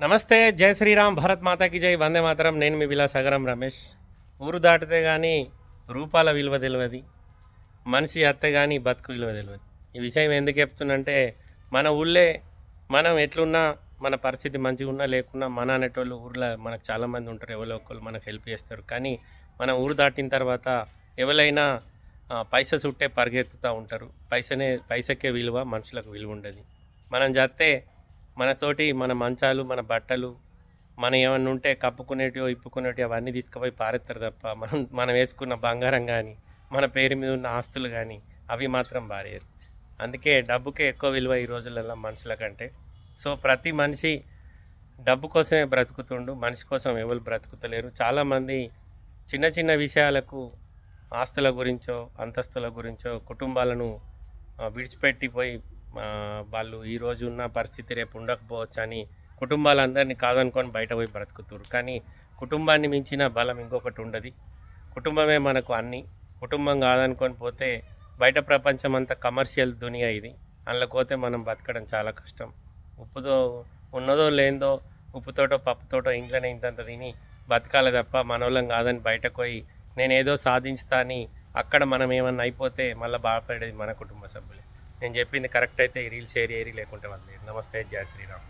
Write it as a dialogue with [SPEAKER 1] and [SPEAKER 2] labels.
[SPEAKER 1] నమస్తే జై శ్రీరామ్ భారత్ మాతాకి జై వందే మాతరం. నేను మీ విలాసగరం రమేష్. ఊరు దాటితే కానీ రూపాల విలువ తెలియదు మనిషి అత్తే కానీ బతుకు విలువ తెలియదు ఈ విషయం ఎందుకు చెప్తున్నంటే మన ఊళ్ళే మనం ఎట్లున్నా మన పరిస్థితి మంచిగా ఉన్నా లేకున్నా మన అనేటోళ్ళు ఊర్లో మనకు చాలామంది ఉంటారు ఎవరో ఒకళ్ళు మనకు హెల్ప్ చేస్తారు. కానీ మనం ఊరు దాటిన తర్వాత ఎవరైనా పైస చుట్టే పరిగెత్తుతూ ఉంటారు. పైసనే పైసకే విలువ మనుషులకు విలువ ఉండదు. మనం చేస్తే మనతోటి మన మంచాలు మన బట్టలు మన ఏమన్నా ఉంటే కప్పుకునేటివో ఇప్పుకునేటివో అవన్నీ తీసుకుపోయి పారేస్తారు తప్ప మనం మనం వేసుకున్న బంగారం కానీ మన పేరు మీద ఉన్న ఆస్తులు కానీ అవి మాత్రం పారేయరు. అందుకే డబ్బుకే ఎక్కువ విలువ ఈ రోజులలో మనుషుల కంటే సో ప్రతి మనిషి డబ్బు కోసమే బ్రతుకుతుండు మనిషి కోసం ఎవరు బ్రతుకుతలేరు. చాలామంది చిన్న చిన్న విషయాలకు ఆస్తుల గురించో అంతస్తుల గురించో కుటుంబాలను విడిచిపెట్టిపోయి వాళ్ళు ఈరోజు ఉన్న పరిస్థితి రేపు ఉండకపోవచ్చు అని కుటుంబాలందరినీ కాదనుకొని బయట పోయి బ్రతుకుతారు కానీ కుటుంబాన్ని మించిన బలం ఇంకొకటి ఉండదు. కుటుంబమే మనకు అన్ని. కుటుంబం కాదనుకొని పోతే బయట ప్రపంచం అంతా కమర్షియల్ దునియా ఇది. అందులో పోతే మనం బతకడం చాలా కష్టం. ఉప్పుతో ఉన్నదో లేదో ఉప్పుతోటో పప్పుతోటో ఇంట్లోనే ఇంతంత తిని బతకాలి తప్ప మనోళ్ళం కాదని బయటకు పోయి నేను ఏదో సాధించుతా అని అక్కడ మనం ఏమన్నా అయిపోతే మళ్ళీ బాధపడేది మన కుటుంబ సభ్యులే. నేను చెప్పింది కరెక్ట్ అయితే ఈ రీల్ షేర్ చేయరి లేకుంటే వాళ్ళు నమస్తే జయ శ్రీరామ్.